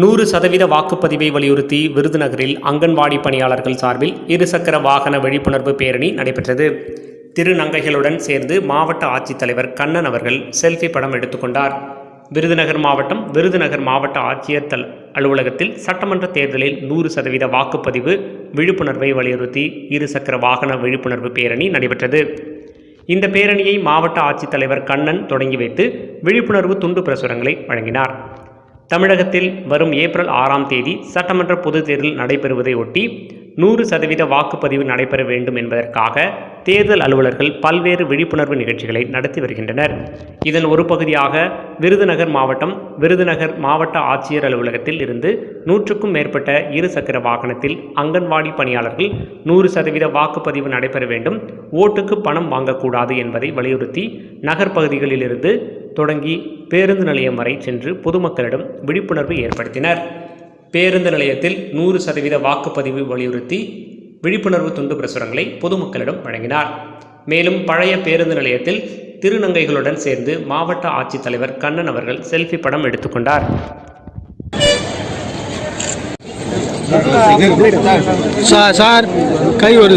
நூறு சதவீத வாக்குப்பதிவை வலியுறுத்தி விருதுநகரில் அங்கன்வாடி பணியாளர்கள் சார்பில் இருசக்கர வாகன விழிப்புணர்வு பேரணி நடைபெற்றது. திருநங்கைகளுடன் சேர்ந்து மாவட்ட ஆட்சித்தலைவர் கண்ணன் அவர்கள் செல்ஃபி படம் எடுத்துக்கொண்டார் விருதுநகர் மாவட்டம் விருதுநகர் மாவட்ட ஆட்சியர் தல் அலுவலகத்தில் சட்டமன்ற தேர்தலில் நூறு சதவீத வாக்குப்பதிவு விழிப்புணர்வை வலியுறுத்தி இருசக்கர வாகன விழிப்புணர்வு பேரணி நடைபெற்றது. இந்த பேரணியை மாவட்ட ஆட்சித்தலைவர் கண்ணன் தொடங்கி வைத்து விழிப்புணர்வு துண்டு பிரசுரங்களை வழங்கினார். தமிழகத்தில் வரும் ஏப்ரல் ஆறாம் தேதி சட்டமன்ற பொதுத் தேர்தல் நடைபெறுவதை ஒட்டி நூறு சதவீத வாக்குப்பதிவு நடைபெற வேண்டும் என்பதற்காக தேர்தல் அலுவலர்கள் பல்வேறு விழிப்புணர்வு நிகழ்ச்சிகளை நடத்தி வருகின்றனர். இதன் ஒரு பகுதியாக விருதுநகர் மாவட்டம் விருதுநகர் மாவட்ட ஆட்சியர் அலுவலகத்தில் இருந்து நூற்றுக்கும் மேற்பட்ட இருசக்கர வாகனத்தில் அங்கன்வாடி பணியாளர்கள் நூறு சதவீத வாக்குப்பதிவு நடைபெற வேண்டும். ஓட்டுக்கு பணம் வாங்கக்கூடாது என்பதை வலியுறுத்தி நகர்ப்பகுதிகளிலிருந்து தொடங்கி பேருந்து நிலையம் வரை சென்று பொதுமக்களிடம் விழிப்புணர்வு ஏற்படுத்தினர். பேருந்து நிலையத்தில் நூறு சதவீத வாக்குப்பதிவு வலியுறுத்தி விழிப்புணர்வு துண்டு பிரசுரங்களை பொதுமக்களிடம் வழங்கினார். மேலும் பழைய பேருந்து நிலையத்தில் திருநங்கைகளுடன் சேர்ந்து மாவட்ட ஆட்சித்தலைவர் கண்ணன் அவர்கள் செல்ஃபி படம் எடுத்துக்கொண்டார் சார் கை ஒரு